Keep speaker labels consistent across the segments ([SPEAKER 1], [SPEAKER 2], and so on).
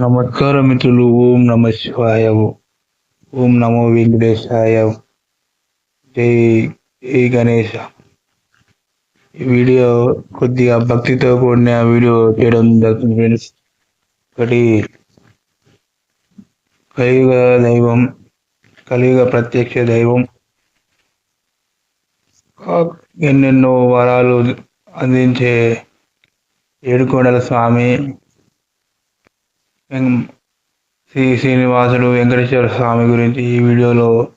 [SPEAKER 1] నమస్కారం మిత్రులు ఓం నమ శివాయ ఓం నమో వెంకటేశాయ. జై జై గణేష వీడియో కొద్దిగా భక్తితో కూడిన వీడియో చేయడం జరుగుతుంది ఫ్రెండ్స్. ఒకటి కలియుగ దైవం కలియుగ ప్రత్యక్ష దైవం. ఎన్నెన్నో వరాలు అందించే ఏడుకొండల స్వామి శ్రీ శ్రీనివాసుడు వెంకటేశ్వర స్వామి గురించి ఈ వీడియోలో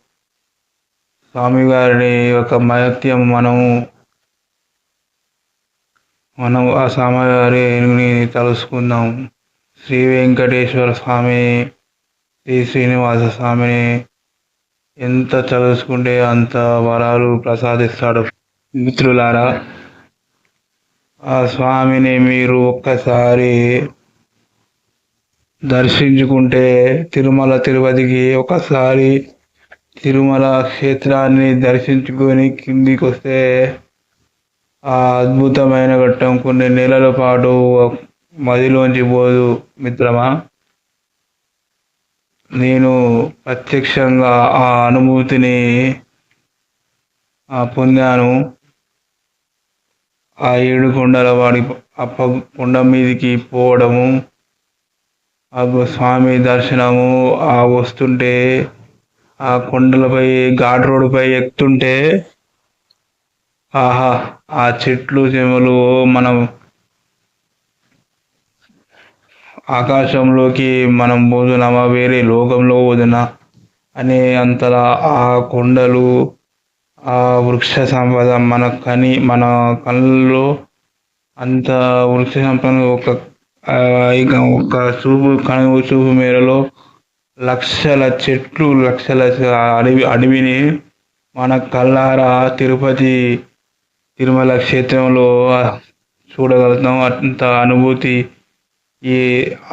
[SPEAKER 1] స్వామి గారిని యొక్క మహత్యం మనము మనం ఆ స్వామి గారిని తలుసుకుందాం. శ్రీ వెంకటేశ్వర స్వామి శ్రీ శ్రీనివాస స్వామిని ఎంత చదువుకుంటే అంత వరాలు ప్రసాదిస్తాడు. మిత్రులారా ఆ స్వామిని మీరు ఒక్కసారి దర్శించుకుంటే తిరుమల తిరుపతికి ఒకసారి తిరుమల క్షేత్రాన్ని దర్శించుకొని కిందికి వస్తే ఆ అద్భుతమైన ఘట్టం కొన్ని నెలల పాటు మదిలోంచి పోదు మిత్రమా? నేను ప్రత్యక్షంగా ఆ అనుభూతిని పొందాను. ఆ ఏడు కొండల వాడి అప్ప కొండ మీదికి పోవడము ఆ స్వామి దర్శనము ఆ వస్తుంటే ఆ కొండలపై ఘాట్ రోడ్డుపై ఎక్కుతుంటే ఆహా ఆ చెట్లు చేమలు మనం ఆకాశంలోకి మనం పోతున్నామా? వేరే లోకంలో పోతున్నా? అనే అంతలా ఆ కొండలు ఆ వృక్ష సంపద మన కని మన కళ్ళలో అంత వృక్ష సంపద ఒక ఇక ఒక చూపు కనువు చూపు మేరలో లక్షల చెట్లు లక్షల అడవి అడవిని మన కళ్ళారా తిరుపతి తిరుమల క్షేత్రంలో చూడగలుగుతాం. అంత అనుభూతి ఈ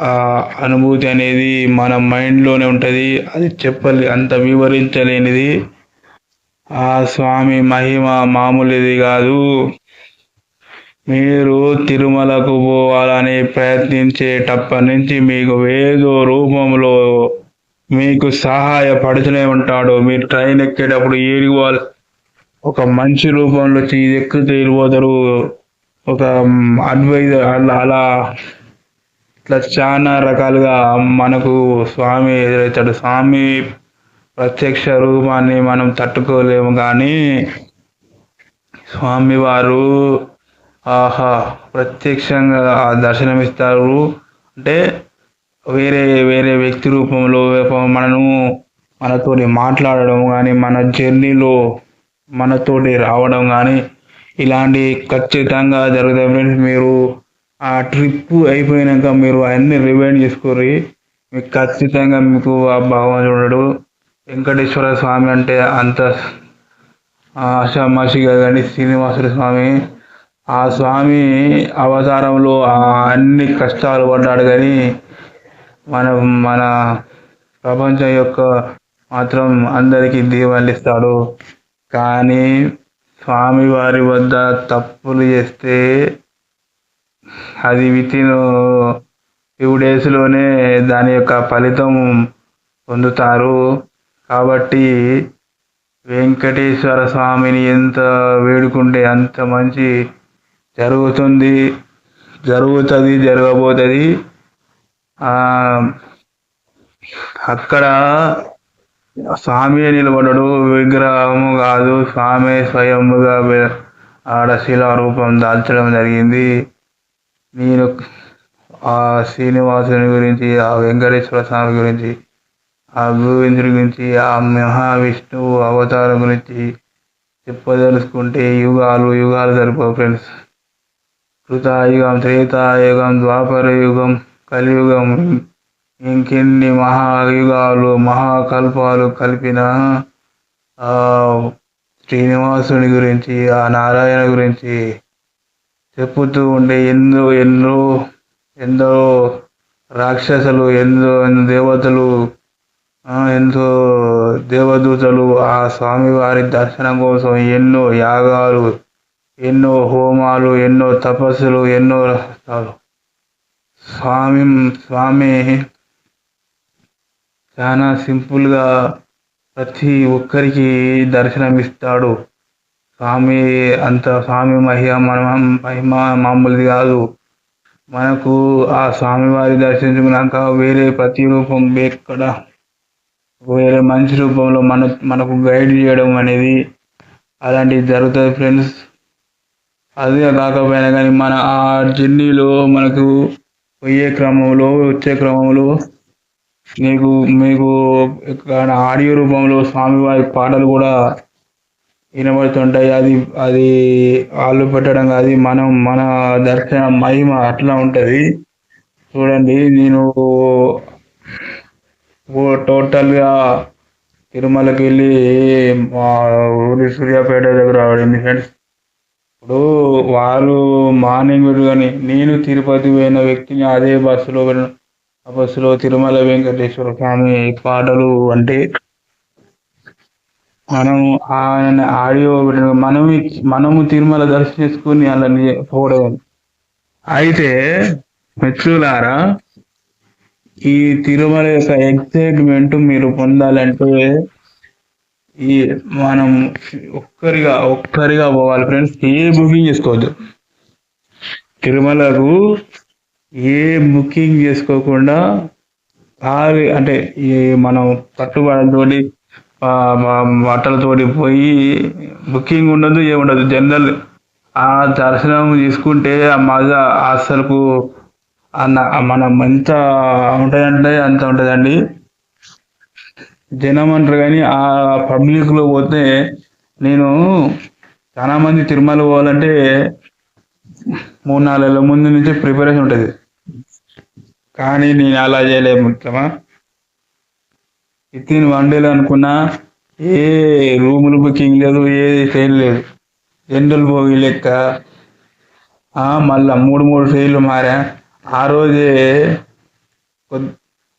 [SPEAKER 1] ఆ అనుభూతి అనేది మన మైండ్లోనే ఉంటుంది. అది చెప్పలే అంత వివరించలేనిది. ఆ స్వామి మహిమ మామూలుది కాదు. మీరు తిరుమలకు పోవాలని ప్రయత్నించేటప్పటి నుంచి మీకు ఏదో రూపంలో మీకు సహాయపడుతూనే ఉంటాడు. మీరు ట్రైన్ ఎక్కేటప్పుడు ఏడుకోవాలి ఒక మంచి రూపంలో వచ్చి ఇది ఎక్కితే వెళ్ళిపోతారు ఒక అడ్వైజర్ అలా అలా ఇట్లా చాలా రకాలుగా మనకు స్వామి ఎదురవుతాడు స్వామి ప్రత్యక్ష రూపాన్ని మనం తట్టుకోలేము కానీ స్వామివారు ఆహా ప్రత్యక్షంగా ఆ దర్శనమిస్తారు. అంటే వేరే వేరే వ్యక్తి రూపంలో మనను మనతోటి మాట్లాడడం కానీ మన జర్నీలో మనతోటి రావడం కానీ ఇలాంటి ఖచ్చితంగా జరుగుతాయి. ఫ్రెండ్స్ మీరు ఆ ట్రిప్ అయిపోయినాక మీరు అన్ని రివైండ్ చేసుకోరి మీకు ఖచ్చితంగా మీకు ఆ భావం చూడడు. వెంకటేశ్వర స్వామి అంటే అంత ఆషామాషిగా కానీ శ్రీనివాసుడు స్వామి ఆ స్వామి అవతారంలో అన్ని కష్టాలు పడ్డాడు కానీ మన మన ప్రపంచం యొక్క మాత్రం అందరికీ దీవాలిస్తాడు కానీ స్వామి వారి వద్ద తప్పులు చేస్తే అది వితిన్ ఫ్యూ డేస్లోనే దాని యొక్క ఫలితం పొందుతారు. కాబట్టి వెంకటేశ్వర స్వామిని ఎంత వేడుకుంటే అంత మంచి జరుగుతుంది. జరుగుతుంది జరగబోతుంది. అక్కడ స్వామి నిలబడడు విగ్రహము కాదు స్వామి స్వయముగా ఆడ ఆడ శిలారూపం దాల్చడం జరిగింది. నేను ఆ శ్రీనివాసుని గురించి ఆ వెంకటేశ్వర స్వామి గురించి ఆ గోవిందుడి గురించి ఆ మహావిష్ణువు అవతారం గురించి చెప్పదలుచుకుంటే యుగాలు యుగాలు సరిపో ఫ్రెండ్స్. కృతాయుగం త్రేతాయుగం ద్వాపర యుగం కలియుగం ఇంకెన్ని మహాయుగాలు మహాకల్పాలు కలిపిన శ్రీనివాసుని గురించి ఆ నారాయణ గురించి చెప్పుతూ ఉండే ఎన్నో ఎన్నో ఎందరో రాక్షసులు ఎందో ఎన్నో దేవతలు ఎంతో దేవదూతలు ఆ స్వామివారి దర్శనం కోసం ఎన్నో యాగాలు ఎన్నో హోమాలు ఎన్నో తపస్సులు ఎన్నో స్వామి స్వామి చాలా సింపుల్గా ప్రతి ఒక్కరికి దర్శనం ఇస్తాడు స్వామి అంత స్వామి మహిమ మన మహిమ మామూలుది కాదు. మనకు ఆ స్వామివారి దర్శించుకున్నాక వేరే ప్రతి రూపం ఎక్కడ వేరే మంచి రూపంలో మన మనకు గైడ్ చేయడం అనేది అలాంటివి జరుగుతుంది ఫ్రెండ్స్. అదే కాకపోయినా కానీ మన ఆ జర్నీలో మనకు పోయే క్రమంలో వచ్చే క్రమంలో మీకు మీకు ఆడియో రూపంలో స్వామివారి పాటలు కూడా వినబడుతుంటాయి. అది అది వాళ్ళు పెట్టడం కాదు మనం మన దర్శన మహిమ అట్లా ఉంటుంది. చూడండి నేను టోటల్గా తిరుమలకి వెళ్ళి మా ఊరి సూర్యాపేట దగ్గర పడింది ఫ్రెండ్స్ ఇప్పుడు వాళ్ళు మార్నింగ్ కానీ నేను తిరుపతి పోయిన వ్యక్తిని అదే బస్సులో వెళ్ళిన ఆ బస్సులో తిరుమల వెంకటేశ్వర స్వామి పాటలు అంటే మనం ఆయన ఆడియో మనము మనము తిరుమల దర్శనం చేసుకుని అలా పోవడం. అయితే మిత్రులారా ఈ తిరుమల యొక్క ఎక్సైట్మెంట్ మీరు పొందాలంటే ఈ మనం ఒక్కరిగా ఒక్కరిగా పోవాలి ఫ్రెండ్స్. ఏ బుకింగ్ చేసుకోవద్దు. తిరుమలకు ఏ బుకింగ్ చేసుకోకుండా కారు అంటే ఈ మనం కట్టుబడితోటి బట్టలతోటి పోయి బుకింగ్ ఉండదు ఏముండదు జనరల్ ఆ దర్శనం తీసుకుంటే ఆ మజా అసలుకు అన్న మనం ఎంత ఉంటుందంటే అంత ఉంటుందండి. జనం అంటారు కానీ ఆ పబ్లిక్లో పోతే నేను చాలా మంది తిరుమల పోవాలంటే మూడు నాలుగు నెలల ముందు నుంచి ప్రిపరేషన్ ఉంటుంది. కానీ నేను అలా చేయలేము మిత్రమా. విత్ ఇన్ వన్ డేలో అనుకున్నా ఏ రూములు బుకింగ్ లేదు ఏ ట్రైన్ లేదు. జనరల్ భోగి లెక్క మళ్ళా మూడు మూడు ట్రైన్లు మారా. ఆ రోజే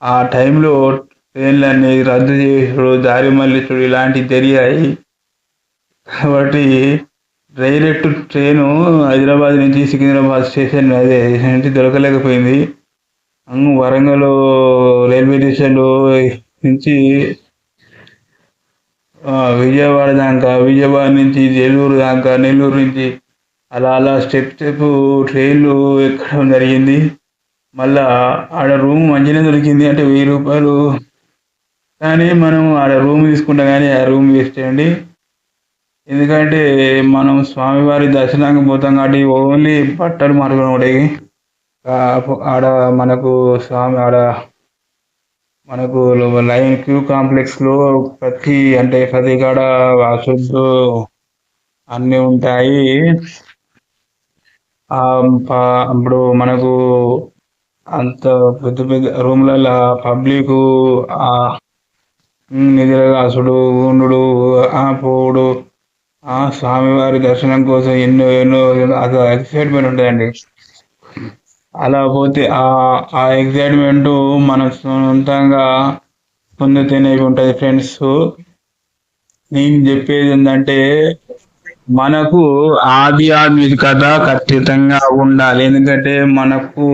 [SPEAKER 1] ఆ టైంలో ట్రైన్లన్నీ రద్దు చేసుడు దారి మళ్ళించుడు ఇలాంటివి జరిగాయి కాబట్టి డైరెక్ట్ ట్రైను హైదరాబాద్ నుంచి సికింద్రాబాద్ స్టేషన్ అదే నుంచి దొరకలేకపోయింది. వరంగల్ రైల్వే స్టేషన్లో నుంచి విజయవాడ దాకా విజయవాడ నుంచి నెల్లూరు దాకా నెల్లూరు నుంచి అలా అలా స్టెప్ స్టెప్ ట్రైన్లు ఎక్కడం జరిగింది. మళ్ళా ఆడ రూమ్ మంచిగానే దొరికింది అంటే వెయ్యి రూపాయలు కానీ మనం ఆడ రూమ్ తీసుకుంటాం కానీ ఆ రూమ్ వేస్ట్ చేయండి. ఎందుకంటే మనం స్వామివారి దర్శనానికి పోతాం కాబట్టి ఓన్లీ బట్టలు మార్చుకోవడానికి ఆడ మనకు స్వామి ఆడ మనకు లైన్ క్యూ కాంప్లెక్స్లో ప్రతి అంటే ప్రతి కాడ అశుద్ధు అన్ని ఉంటాయి. ఇప్పుడు మనకు అంత పెద్ద పెద్ద రూమ్లలో పబ్లిక్ నిధిరగాసుడు నిద్రగాసుడు ఉండు ఆ పోవుడు ఆ స్వామివారి దర్శనం కోసం ఎన్నో ఎన్నో అదో ఎక్సైట్మెంట్ ఉంటుందండి. అలా పోతే ఆ ఆ ఎక్సైట్మెంట్ మనం సొంతంగా పొందితేనే ఉంటుంది ఫ్రెండ్స్ నేను చెప్పేది ఏంటంటే మనకు ఆధ్యాత్మికత ఖచ్చితంగా ఉండాలి. ఎందుకంటే మనకు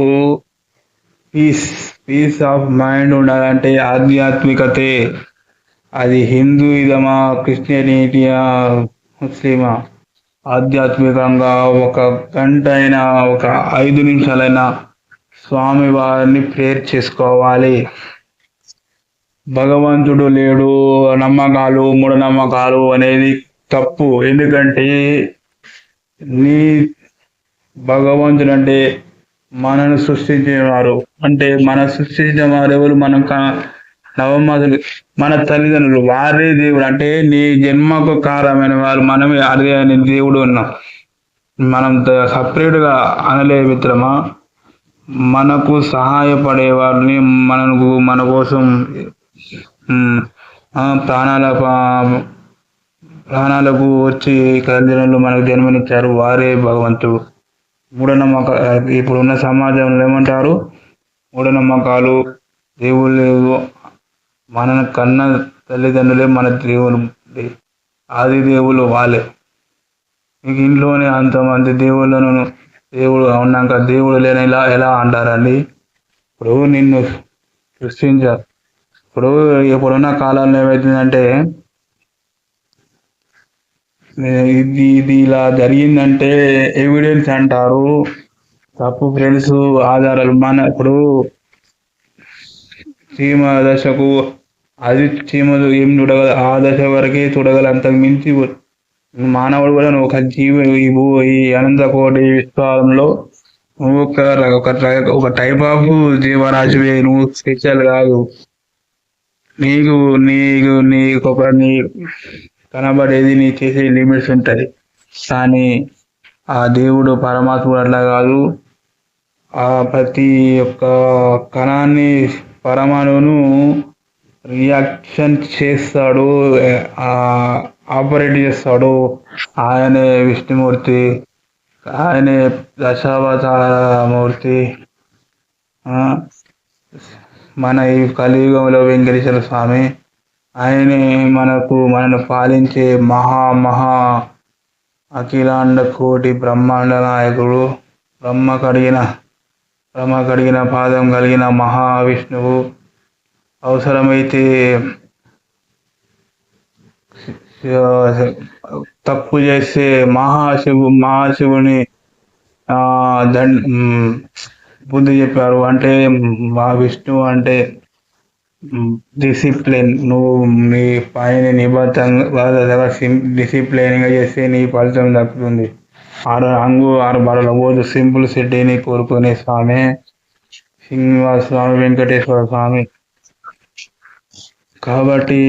[SPEAKER 1] పీస్ పీస్ ఆఫ్ మైండ్ ఉండాలంటే ఆధ్యాత్మికతే అది హిందూయిజమా క్రిస్టియనిటీయా ముస్లిమా? ఆధ్యాత్మికంగా ఒక గంట అయినా ఒక ఐదు నిమిషాలైనా స్వామి వారిని ప్రేయర్ చేసుకోవాలి. భగవంతుడు లేడు నమ్మకాలు మూఢనమ్మకాలు అనేది తప్పు. ఎందుకంటే నీ భగవంతుడు అంటే మనను సృష్టించేవారు అంటే మన సృష్టించిన వారు ఎవరు మనం కా- నవమాసులు మన తల్లిదండ్రులు వారే దేవుడు. అంటే నీ జన్మకు కారణమైన వారు మనమే. అదే అని దేవుడు ఉన్నాం మనం సపరేట్గా అనలే మిత్రమా? మనకు సహాయపడే వారిని మనకు మన కోసం ప్రాణాల ప్రాణాలకు వచ్చి కళ్యాణంలో మనకు జన్మనిచ్చారు వారే భగవంతుడు. మూఢనమ్మక ఇప్పుడున్న సమాజంలో ఏమంటారు? మూఢనమ్మకాలు దేవుళ్ళు మన కన్న తల్లిదండ్రులే మన దేవులు ఆది దేవులు వాళ్ళే. మీకు ఇంట్లోనే అంతమంది దేవుళ్ళను దేవుడు ఉన్నాక దేవుడు లేని ఇలా ఎలా అంటారండి? ఇప్పుడు నిన్ను సృష్టించారు ఇప్పుడు ఇప్పుడున్న కాలంలో ఏమవుతుందంటే ఇది ఇది ఇలా జరిగిందంటే ఎవిడెన్స్ అంటారు. తప్పు ఫ్రెండ్స్ ఆధారాలు మన ఇప్పుడు చీమ దశకు అది చీమలు ఏం చూడగల ఆ దశ వరకే చూడగల అంతకు మించి మానవుడు కూడా ఒక జీవి ఈ భూ- ఈ అనంతకోటి విశ్వాలంలో ఒక ఒక ఒక టైప్ ఆఫ్ జీవరాశివే నువ్వు స్పెషల్ కాదు. నీకు నీకు నీకు ఒక నీ కనబడేది నీ చేసే లిమిట్స్ ఉంటుంది. కానీ ఆ దేవుడు పరమాత్ముడు అట్లా కాదు. ఆ ప్రతి ఒక్క కణాన్ని పరమాణువును రియాక్షన్ చేస్తాడు ఆ ఆపరేట్ చేస్తాడు. ఆయనే విష్ణుమూర్తి ఆయనే దశావతారమూర్తి. ఆ, మన ఈ కలియుగంలో వెంకటేశ్వర స్వామి ఆయనే మనకు మనను పాలించే మహా మహా అఖిలాండ కోటి బ్రహ్మాండ నాయకుడు బ్రహ్మ కడిగిన బ్రహ్మ కడిగిన పాదం కలిగిన మహావిష్ణువు. అవసరమైతే తప్పు చేస్తే మహాశివు మహాశివుని ఆ దండ్ బుద్ధి చెప్పారు. అంటే మా విష్ణువు అంటే డిసిప్లిన్ నువ్వు నీ పైన నిబద్ధంగా డిసిప్లైన్గా చేస్తే నీ ఫలితం దక్కుతుంది. ఆరు అంగు ఆరు బరల రోజు సింపుల్ సిటీని కోరుకునే స్వామి. శ్రీనివాస స్వామి వెంకటేశ్వర స్వామి. కాబట్టి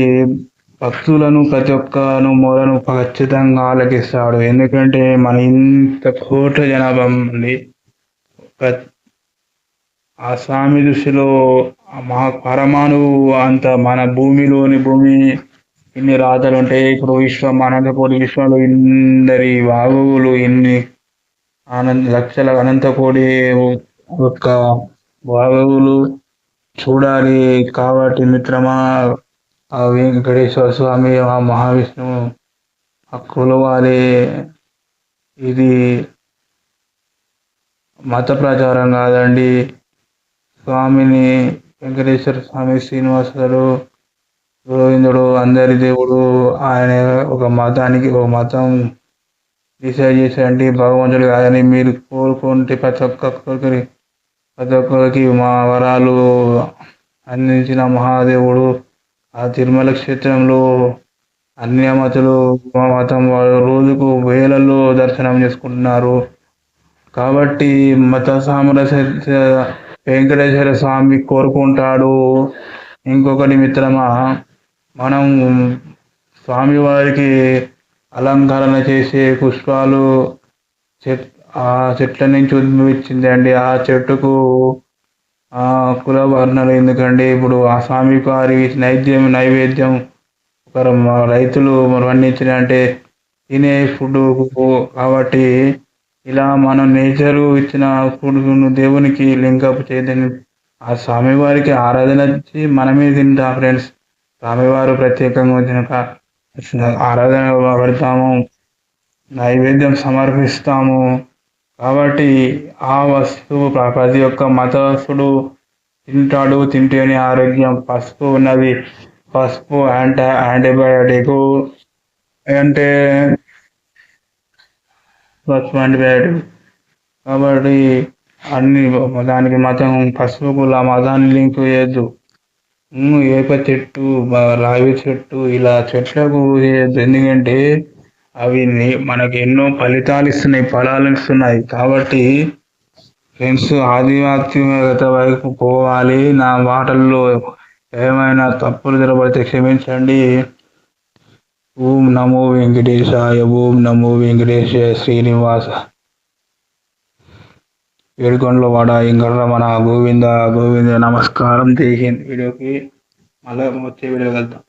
[SPEAKER 1] భక్తులను ప్రతి ఒక్కను మొదలను ఖచ్చితంగా ఆలకిస్తాడు. ఎందుకంటే మన ఇంత కోట్ల జనాభా ఉంది. ఆ స్వామి దృష్టిలో మా పరమాణువు అంత మన భూమిలోని భూమి ఇన్ని రాతలు ఉంటాయి ఇప్పుడు విశ్వం అనంతకోటి విశ్వంలో ఇందరి వాగువులు ఇన్ని ఆనంద లక్షల అనంతకోటి యొక్క వాగువులు చూడాలి కాబట్టి మిత్రమా ఆ వెంకటేశ్వర స్వామి ఆ మహావిష్ణువు ఆ కొలవాలి ఇది మత ప్రచారం కాదండి. స్వామిని వెంకటేశ్వర స్వామి శ్రీనివాసులు గోవిందుడు అందరి దేవుడు. ఆయన ఒక మతానికి ఒక మతం డిసైడ్ చేశారంటే భగవంతుడు కాదని మీరు కోరుకుంటే ప్రతి ఒక్కరికి ప్రతి ఒక్కరికి మా వరాలు అందించిన మహాదేవుడు. ఆ తిరుమల క్షేత్రంలో అన్యమతులు మా మతం వాళ్ళు రోజుకు వేలల్లో దర్శనం చేసుకుంటున్నారు. కాబట్టి మత సామరస్య వెంకటేశ్వర స్వామి కోరుకుంటాడు. ఇంకొకటి మిత్రమా మనం స్వామివారికి అలంకరణ చేసే పుష్పాలు చెట్ ఆ చెట్ల నుంచి ఉద్భవించింది అండి ఆ చెట్టుకు ఆ కుల వర్ణాలు ఎందుకండి? ఇప్పుడు ఆ స్వామి వారి నైద్యం నైవేద్యం ఒకరు రైతులు వర్ణించిన అంటే తినే ఫుడ్ కాబట్టి ఇలా మనం నేచరు ఇచ్చిన ఫుడ్ దేవునికి లింకప్ చేయదని ఆ స్వామివారికి ఆరాధన ఇచ్చి మనమే తింటాం ఫ్రెండ్స్ స్వామివారు ప్రత్యేకంగా వచ్చిన ఆరాధన పెడతాము నైవేద్యం సమర్పిస్తాము. కాబట్టి ఆ వస్తువు ప్రతి ఒక్క మతస్థుడు తింటాడు తింటేనే ఆరోగ్యం. పసుపు ఉన్నది. పసుపు యాంటీ యాంటీబయాటిక్ అంటే పసుపు యాంటీబయాటిక్. కాబట్టి అన్ని దానికి మతం పసుపుకు మతాన్ని లింక్ చేయొద్దు. వేప చెట్టు రావి చెట్టు ఇలా చెట్లకు ఎందుకంటే అవి మనకు ఎన్నో ఫలితాలు ఇస్తున్నాయి ఫలాలు ఇస్తున్నాయి. కాబట్టి ఫ్రెండ్స్ ఆధ్యాత్మికత వైపు పోవాలి. నా మాటల్లో ఏమైనా తప్పులు జరపడితే క్షమించండి. ఓం నమో వెంకటేశాయ ఓం నమో వెంకటేశాయ శ్రీనివాస. ఏడుకొండల వాడ ఇంకరమణ గోవింద గోవింద నమస్కారం. చేసింది వీడియోకి మళ్ళీ వచ్చే వీడియో కలుద్దాం.